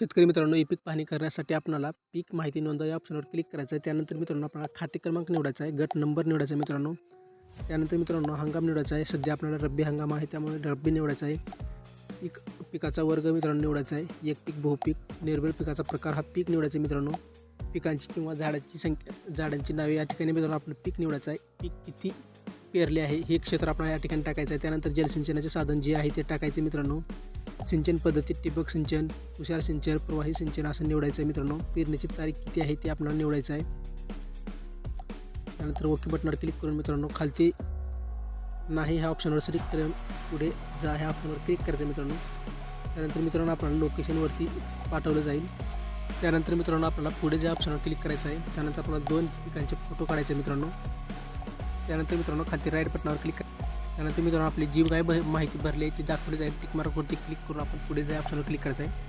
शेतकरी मित्रांनो ई पीक पाहणी करण्यासाठी आपल्याला पीक माहिती नोंदवा या ऑप्शनवर क्लिक करायचं आहे. त्यानंतर मित्रांनो आपल्याला खाते क्रमांक निवडायचा आहे गट नंबर निवडायचा आहे मित्रांनो. त्यानंतर मित्रांनो हंगाम निवडायचा आहे. सध्या आपल्याला रब्बी हंगाम आहे त्यामुळे रब्बी निवडायचा आहे. पीक पिकाचा वर्ग मित्रांनो निवडायचा आहे. एक पीक बहुपीक निर्भर पिकाचा प्रकार हा पीक निवडायचा आहे मित्रांनो. पिकांची किंवा झाडाची संख्या झाडांची नावे या ठिकाणी मित्रांनो आपलं पीक निवडायचं आहे. पीक किती पेरले आहे हे क्षेत्र आपल्याला या ठिकाणी टाकायचं आहे. त्यानंतर जलसिंचनाचे साधन जे आहे ते टाकायचे मित्रांनो. सिंचन पद्धतीत ठिबक सिंचन तुषार सिंचन प्रवाही सिंचन असं निवडायचं आहे मित्रांनो. पेरणीची तारीख किती आहे ते आपल्याला निवडायचं आहे. त्यानंतर ओके बटनावर क्लिक करून मित्रांनो खालती नाही ह्या ऑप्शनवर सिलेक्ट करून पुढे जा ह्या ऑप्शनवर क्लिक करायचं मित्रांनो. त्यानंतर मित्रांनो आपल्याला लोकेशनवरती पाठवलं जाईल. त्यानंतर मित्रांनो आपल्याला पुढे ज्या ऑप्शनवर क्लिक करायचं आहे त्यानंतर आपल्याला दोन पिकांचे फोटो काढायचे मित्रांनो. त्यानंतर मित्रांनो खालती राईट बटनावर क्लिक करा. त्यानंतर मित्रांनो आपली जी काय माहिती भरली आहे ती दाखवली जाईल. टिकमार्कवरती क्लिक करून आपण पुढे जाय ऑप्शनवर क्लिक करायचं आहे